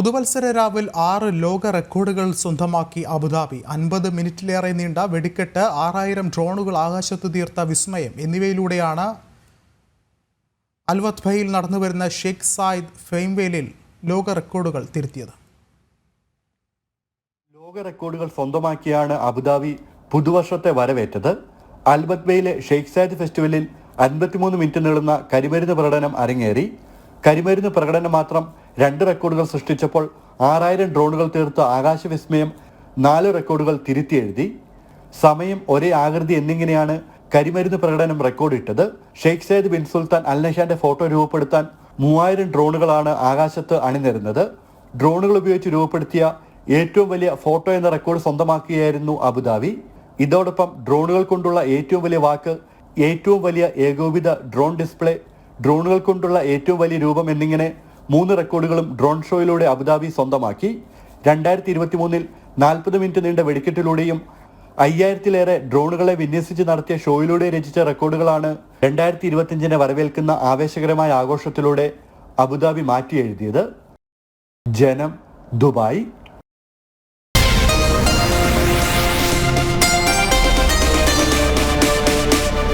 പുതുവത്സര രാവിൽ ആറ് ലോക റെക്കോർഡുകൾ സ്വന്തമാക്കി അബുദാബി. അൻപത് മിനിറ്റിലേറെ നീണ്ട വെടിക്കെട്ട് ആറായിരം ഡ്രോണുകൾ ആകാശത്ത് തീർത്ത വിസ്മയം എന്നിവയിലൂടെയാണ് അൽവത്ഭയിൽ നടന്നുവരുന്ന ഷെയ്ഖ് സായിദ് ഫെയിംവേലിൽ ലോക റെക്കോർഡുകൾ തിരുത്തിയത്. ലോക റെക്കോർഡുകൾ സ്വന്തമാക്കിയാണ് അബുദാബി പുതുവർഷത്തെ വരവേറ്റത്. അൽബത്ബയിലെ ഷെയ്ഖ് സായിദ് ഫെസ്റ്റിവലിൽ അൻപത്തിമൂന്ന് മിനിറ്റ് നീളുന്ന കരിമരുന്ന് പ്രകടനം അരങ്ങേറി. കരിമരുന്ന് പ്രകടനം മാത്രം രണ്ട് റെക്കോർഡുകൾ സൃഷ്ടിച്ചപ്പോൾ ആറായിരം ഡ്രോണുകൾ തീർത്ത ആകാശവിസ്മയം നാല് റെക്കോർഡുകൾ തിരുത്തി എഴുതി. സമയം ഒരേ ആകൃതി എന്നിങ്ങനെയാണ് കരിമരുന്ന് പ്രകടനം റെക്കോർഡിട്ടത് Sheikh Zayed bin Sultan Al നഷാന്റെ photo രൂപപ്പെടുത്താൻ മൂവായിരം ഡ്രോണുകളാണ് ആകാശത്ത് അണിനിരുന്നത്. ഡ്രോണുകൾ ഉപയോഗിച്ച് രൂപപ്പെടുത്തിയ ഏറ്റവും വലിയ ഫോട്ടോ എന്ന റെക്കോർഡ് സ്വന്തമാക്കുകയായിരുന്നു അബുദാബി. ഇതോടൊപ്പം ഡ്രോണുകൾ കൊണ്ടുള്ള ഏറ്റവും വലിയ വാക്ക് ഏറ്റവും വലിയ ഏകോപിത ഡ്രോൺ ഡിസ്പ്ലേ ഡ്രോണുകൾ കൊണ്ടുള്ള ഏറ്റവും വലിയ രൂപം എന്നിങ്ങനെ മൂന്ന് റെക്കോർഡുകളും ഡ്രോൺ ഷോയിലൂടെ അബുദാബി സ്വന്തമാക്കി. രണ്ടായിരത്തി ഇരുപത്തി മൂന്നിൽ നാൽപ്പത് മിനിറ്റ് നീണ്ട വെടിക്കെട്ടിലൂടെയും അയ്യായിരത്തിലേറെ ഡ്രോണുകളെ വിന്യസിച്ച് നടത്തിയ ഷോയിലൂടെ രചിച്ച റെക്കോർഡുകളാണ് രണ്ടായിരത്തി ഇരുപത്തിയഞ്ചിനെ വരവേൽക്കുന്ന ആവേശകരമായ ആഘോഷത്തിലൂടെ അബുദാബി മാറ്റി എഴുതിയത് ജനം ദുബായ്.